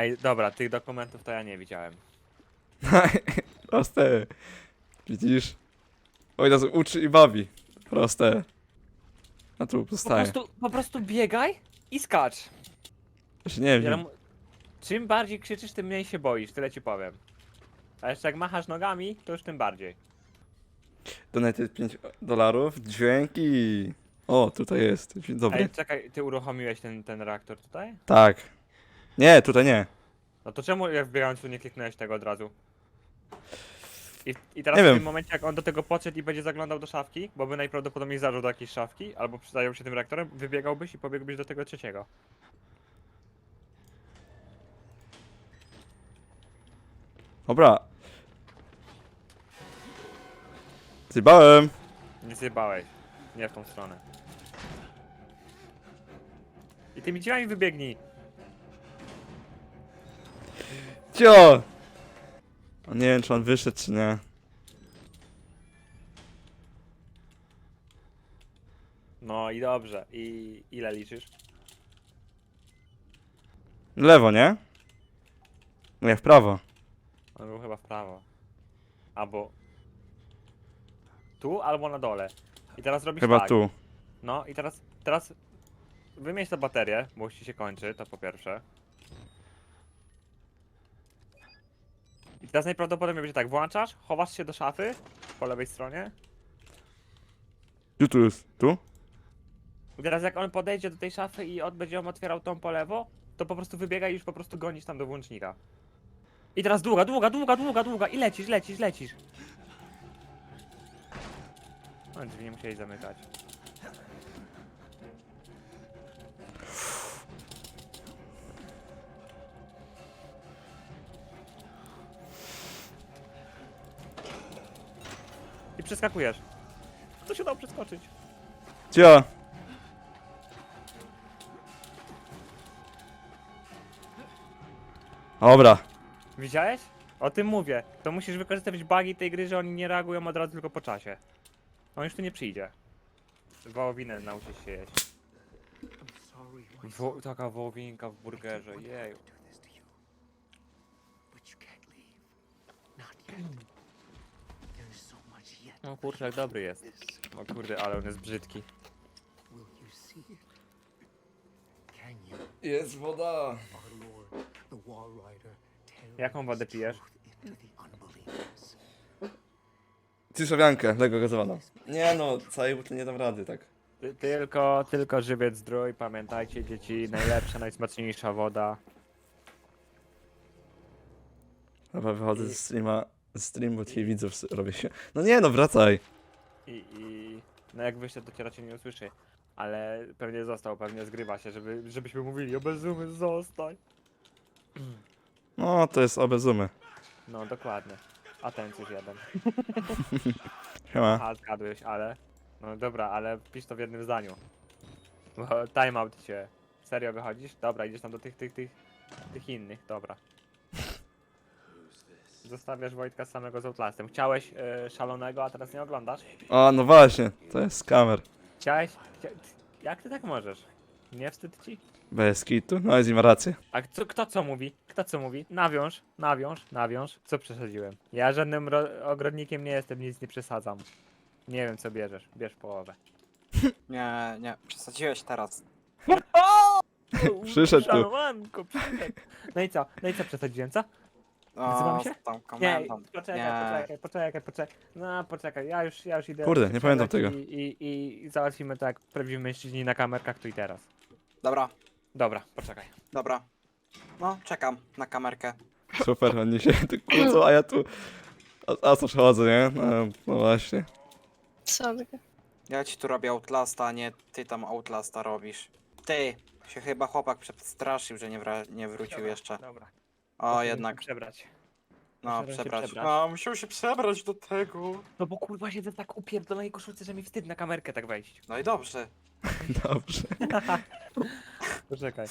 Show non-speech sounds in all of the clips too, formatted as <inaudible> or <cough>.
Ej, dobra, tych dokumentów to ja nie widziałem. <laughs> Proste. Widzisz? Oj, nas uczy i bawi. Proste. A tu Po pozostaje. prostu, po prostu biegaj i skacz. Jeszcze nie Ja wiem. Czym bardziej krzyczysz, tym mniej się boisz, tyle ci powiem. A jeszcze jak machasz nogami, to już tym bardziej. Donated 5 dolarów. Dźwięki. O, tutaj jest. Dzień dobry. Ej, czekaj, ty uruchomiłeś ten, ten reaktor tutaj? Tak. Nie, tutaj nie. No to czemu jak wbiegając tu nie kliknąłeś tego od razu? I, I teraz Nie w wiem. tym momencie jak on do tego podszedł i będzie zaglądał do szafki, bo by najprawdopodobniej zażył do jakiejś szafki, albo zajął się tym reaktorem, wybiegałbyś i pobiegłbyś do tego trzeciego. Dobra. Zjebałem. Nie zjebałeś. Nie w tą stronę. I tymi drzwiami wybiegnij. Cio! O, nie wiem, czy on wyszedł, czy nie. No i dobrze. I ile liczysz? Lewo, nie? Nie, w prawo. On był chyba w prawo. Albo... Tu, albo na dole. I teraz robisz Chyba tak. tu. No i teraz, teraz wymień tę baterię, bo już ci się kończy, to po pierwsze. Teraz najprawdopodobniej będzie tak, włączasz, chowasz się do szafy po lewej stronie. Tu, tu jest. Tu? I teraz jak on podejdzie do tej szafy i on będzie ją otwierał tą po lewo, to po prostu wybiega i już po prostu gonisz tam do włącznika. I teraz długa, długa, długa, długa, długa i lecisz, lecisz, lecisz. No drzwi nie musieli zamykać. Przeskakujesz. To się dało przeskoczyć. Cio! Dobra. Widziałeś? O tym mówię. To musisz wykorzystywać bugi tej gry, że oni nie reagują od razu tylko po czasie. On już tu nie przyjdzie. Wołowinę nauczysz się jeść. Wo taka wołowinka w burgerze, jej. No kurczak dobry jest. O kurde, ale on jest brzydki. Jest woda. Jaką wodę pijesz? Cyszowiankę, lego gazowana. Nie no, całej buty nie dam rady, tak. Ty tylko, tylko żywiec zdrój, pamiętajcie dzieci, najlepsza, najsmaczniejsza woda. Dobra, wychodzę ze streama. Stream, bo ci widzów robię się. No nie no, wracaj. I, i no jak wyślę, to cię raczej nie usłyszy. Ale pewnie został, pewnie zgrywa się, żeby, żebyśmy mówili, obezumy, zostań. No, to jest obezumy. No dokładnie. A ten już jeden. <laughs> Siema. Aha, zgadłeś, ale. No dobra, ale pisz to w jednym zdaniu. Bo timeout cię. Serio wychodzisz? Dobra, idziesz tam do tych, tych, tych, tych innych, dobra. Zostawiasz Wojtka samego z Outlastem. Chciałeś e, szalonego, a teraz nie oglądasz? A, no właśnie, to jest kamer. Chciałeś? Chcia... Jak ty tak możesz? Nie wstyd ci? Bez kitu, no i ma rację. A co, kto co mówi? Kto co mówi? Nawiąż, nawiąż, nawiąż. Co przesadziłem? Ja żadnym ro- ogrodnikiem nie jestem, nic nie przesadzam. Nie wiem co bierzesz. Bierz połowę. <laughs> Nie, nie, przesadziłeś teraz. <laughs> <laughs> Przyszedł tu. Szanowanko, przyszedł. No i co? No i co przesadziłem, co? Nazywamy O, się? tą Nie, komendą. poczekaj, Nie. poczekaj, poczekaj, poczekaj. No, poczekaj, ja już, ja już idę. Kurde, nie pamiętam tego. I, i, I załatwimy to jak prawdziwi mężczyźni na kamerkach tu i teraz. Dobra, Dobra, poczekaj. dobra. No, czekam na kamerkę. Super, oni się tu kłócą, a ja tu... A, a co przechodzę, nie? No, no właśnie. Sorry. Ja ci tu robię Outlasta, a nie ty tam Outlasta robisz. Ty, się chyba chłopak przestraszył, że nie, wra- nie wrócił Dobra, jeszcze. Dobra. O, jednak. się Przebrać. No, się przepraszam. przebrać. No, musiał się przebrać do tego. No bo kurwa siedzę w tak upierdolonej koszulce, że mi wstyd na kamerkę tak wejść. No i dobrze. <laughs> Dobrze. <laughs> Poczekaj.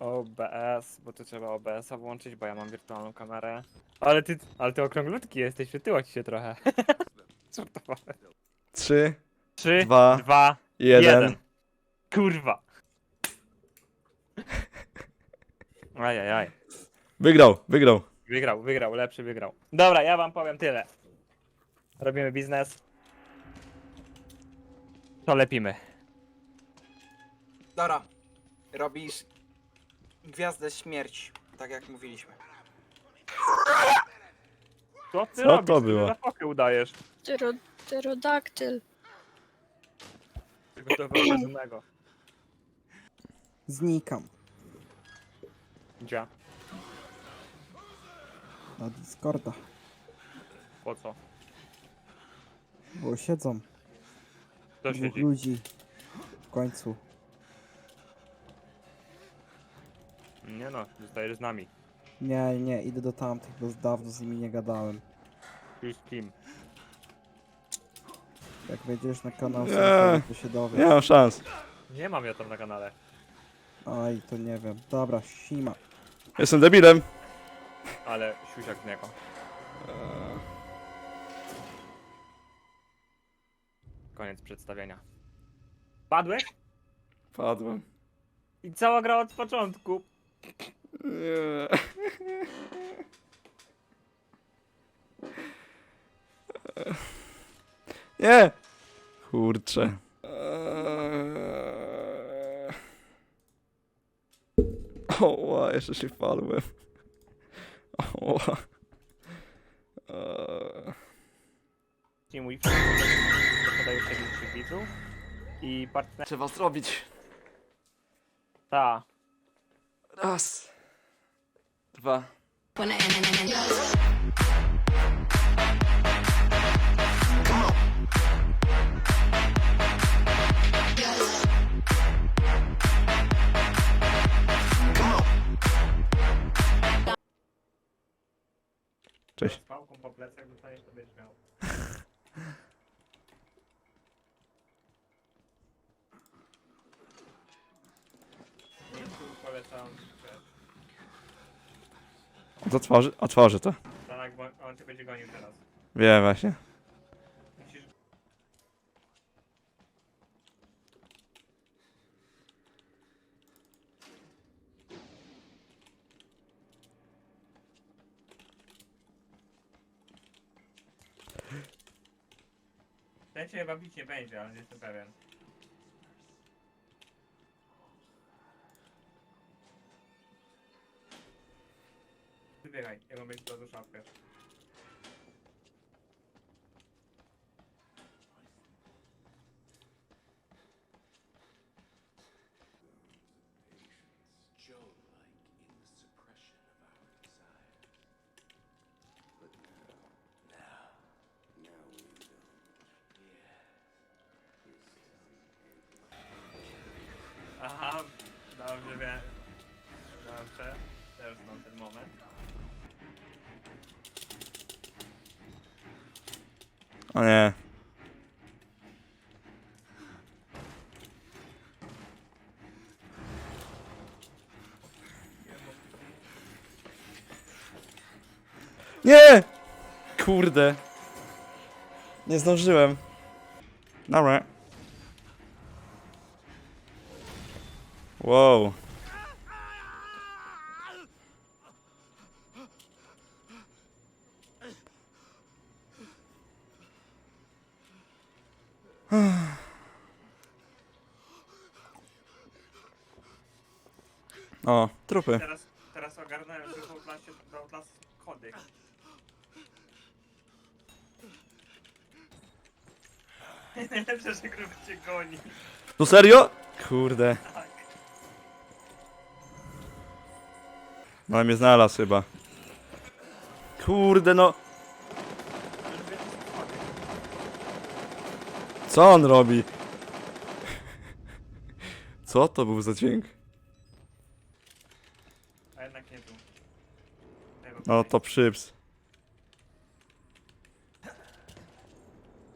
OBS, bo tu trzeba OBS-a włączyć, bo ja mam wirtualną kamerę. Ale ty, ale ty okrąglutki jesteś, przytyło ci się trochę. <laughs> Żartowałem. Trzy, Trzy, Dwa, dwa, jeden. jeden. Kurwa. Ajajaj. Wygrał, wygrał. Wygrał, wygrał, lepszy wygrał. Dobra, ja wam powiem tyle. Robimy biznes. To lepimy. Dobra. Robisz gwiazdę śmierci, tak jak mówiliśmy. Co ty Co robisz? to Ty było? Na fokę udajesz. Ptero, pterodaktyl. Tylko to wyobrażonego. Znikam Gdzie? Na Discorda, Po co? bo siedzą To dwóch siedzi. ludzi w końcu. Nie no, zostajesz z nami. Nie, nie, idę do tamtych, bo dawno z nimi nie gadałem. Już z kim? Jak wejdziesz na kanał, Nie. Surfera, to się Nie dowiesz. mam szans. Nie mam ja tam na kanale. Aj, to nie wiem. Dobra, sima. Jestem debilem. Ale siusiak z niego. Koniec przedstawienia. Padłeś? Padłem. I cała gra od początku. Nie. Nie! Kurczę. Oła, jeszcze się wpadłem. Oła. Eee. I mój podaje się większych widzów. I partner... Trzeba zrobić. Ta. Raz. Dwa. Cześć. Z pałką po plecach dostaniesz, to będziesz miał. <laughs> Nie polecam. Otworzy, otworzy to. Tanak, bo on cię będzie gonił teraz. Wiem właśnie. Musisz... Ten cię chyba bić nie będzie, ale nie jestem pewien. Wybiegaj, ja mam mieć do szafkę. Aha, dobrze wiem. Dobrze, znam ten moment. O nie. Nie! Kurde. Nie zdążyłem. Dobra. Wow. O, trupy. Teraz, teraz ogarnąłem, że w Outlastie do Outlast kody. <laughs> Najlepsze, że cię goni. No serio? Kurde. No mnie znalazł chyba. Kurde no. Co on robi? Co to był za dźwięk? A jednak nie tu. Tego No to przyps.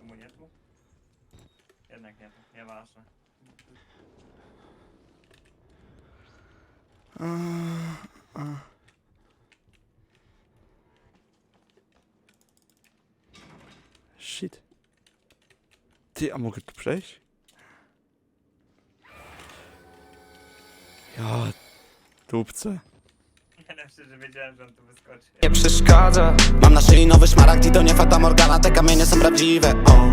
Albo nie tu? Jednak nie tu, nieważne. Shit. Ty, a mogę tu przejść? Ja... Dupce. Najlepsze, że wiedziałem, że on tu wyskoczy. nie przeszkadza Mam na szyi nowy szmaragd i to nie fata morgana Te kamienie są prawdziwe